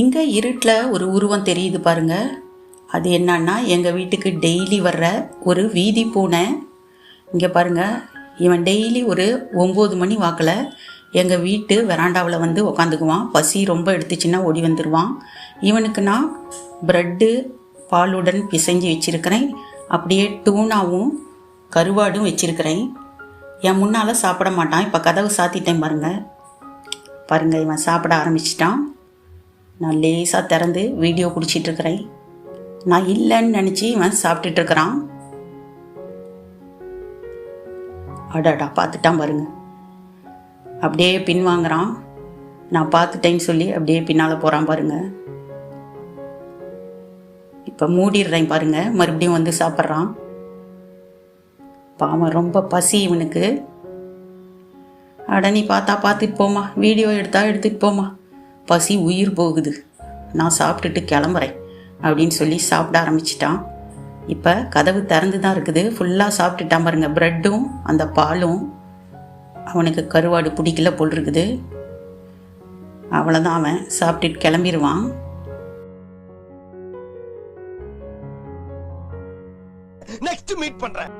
இங்கே இருட்டில் ஒரு உருவம் தெரியுது பாருங்க. அது என்னன்னா எங்கள் வீட்டுக்கு டெய்லி வர்ற ஒரு வீதி பூனை. இங்கே பாருங்க இவன் டெய்லி ஒரு ஒம்பது மணி வாக்கில் எங்கள் வீட்டு வெராண்டாவில் வந்து உக்காந்துக்குவான். பசி ரொம்ப எடுத்துச்சுன்னா ஓடி வந்துடுவான் இவனுக்கு நான் ப்ரெட்டு பாலுடன் பிசைஞ்சு வச்சுருக்கிறேன். அப்படியே டூனாவும் கருவாடும் வச்சுருக்கிறேன். என் முன்னால் சாப்பிட மாட்டான். இப்போ கதவு சாத்திட்டேன் பாருங்கள் பாருங்கள் இவன் சாப்பிட ஆரம்பிச்சிட்டான். நான் லேசாக திறந்து வீடியோ குடிச்சிட்ருக்கிறேன். நான் இல்லைன்னு நினச்சி இவன் சாப்பிட்டுட்ருக்கிறான். அடாடா பார்த்துட்டான் பாருங்க. அப்படியே பின் வாங்குகிறான் நான் பார்த்துட்டேன்னு சொல்லி அப்படியே பின்னால் போகிறான் பாருங்க. இப்போ மூடிடுறேன் பாருங்க. மறுபடியும் வந்து சாப்பிட்றான். பாவம் ரொம்ப பசி இவனுக்கு. அட நீ பார்த்தா பார்த்துட்டு போமா வீடியோ எடுத்தா எடுத்துகிட்டு போமா பசி உயிர் போகுது. நான் சாப்பிட்டுட்டு கிளம்புறேன் அப்படின்னு சொல்லி சாப்பிட ஆரம்பிச்சிட்டான். இப்போ கதவு திறந்து தான் இருக்குது. ஃபுல்லாக சாப்பிட்டுட்டான் பாருங்க. ப்ரெட்டும் அந்த பாலும். அவனுக்கு கருவாடு பிடிக்கல போல் இருக்குது. அவ்வளோதான் அவன். சாப்பிட்டுட்டு கிளம்பிடுவான் நெக்ஸ்ட் மீட் பண்றேன்.